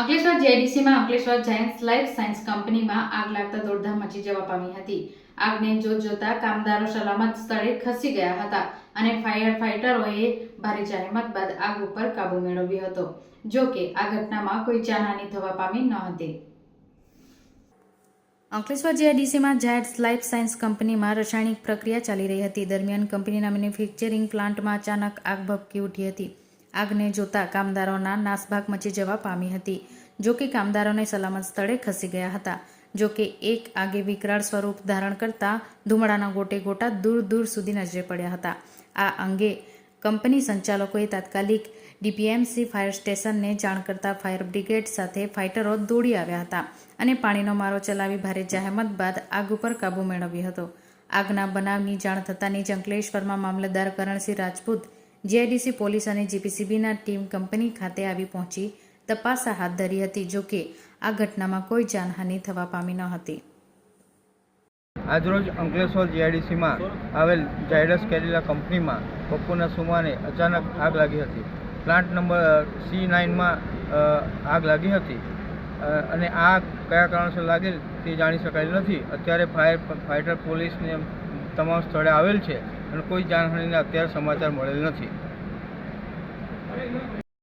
અંકલેશ્વર જેડીસીમાં Ankleshwar giants life science કંપનીમાં આગ લાગતા દોડધામ મચી જવા પામી હતી. આગને જોત જોતા કામદારો સલામત સ્થળે ખસી ગયા હતા અને ફાયર ફાઇટરોએ ભારે જહેમત બાદ આગ ઉપર કાબુ મેળવ્યો હતો. જો કે આ ઘટનામાં કોઈ જાનહાની થવા પામી ન હતી. અંકલેશ્વર જીઆઈડીસીમાં જાયન્ટ્સ લાઈફ સાયન્સ કંપનીમાં રાસાયણિક પ્રક્રિયા ચાલી રહી હતી. દરમિયાન કંપનીના મેન્યુફેક્ચરિંગ પ્લાન્ટમાં અચાનક આગ ભભકી ઉઠી હતી. આગને જોતા કામદારોના નાસભાગ મચી જવા પામી હતી. જો કે કામદારોને સલામત સ્થળે ખસી ગયા હતા. જો કે એક આગે વિકરાળ સ્વરૂપ ધારણ કરતા ધુમાડાના ગોટે ગોટા દૂર દૂર સુધી નજરે પડ્યા હતા. આ અંગે કંપની સંચાલકોએ તાત્કાલિક ડીપીએમસી ફાયર સ્ટેશનને જાણ કરતા ફાયર બ્રિગેડ સાથે ફાઇટરો દોડી આવ્યા હતા અને પાણીનો મારો ચલાવી ભારે જહેમત બાદ આગ ઉપર કાબૂ મેળવ્યો હતો. આગના બનાવની જાણ થતાંની જંકલેશ્વરમાં મામલતદાર કરણસિંહ રાજપૂત જીઆઈડીસી પોલીસ અને જીપીસીબીના ટીમ કંપની ખાતે આવી પહોંચી તપાસ હાથ ધરી હતી, જો કે આ ઘટનામાં કોઈ જાનહાનિ થવા પામી ન હતી. આજરોજ અંકલેશ્વર જીઆઈડીસીમાં આવેલ જાયડસ કેરીલા કંપનીમાં બપોરના સુમારે અચાનક આગ લાગી હતી. પ્લાન્ટ નંબર સી નાઇનમાં આગ લાગી હતી. અને આગ કયા કારણસર લાગેલ તે જાણી શકાયેલ નથી. અત્યારે ફાયર ફાઇટર પોલીસને તમામ સ્થળે આવેલ છે અને કોઈ જાનહાનિના અત્યારે સમાચાર મળેલ નથી.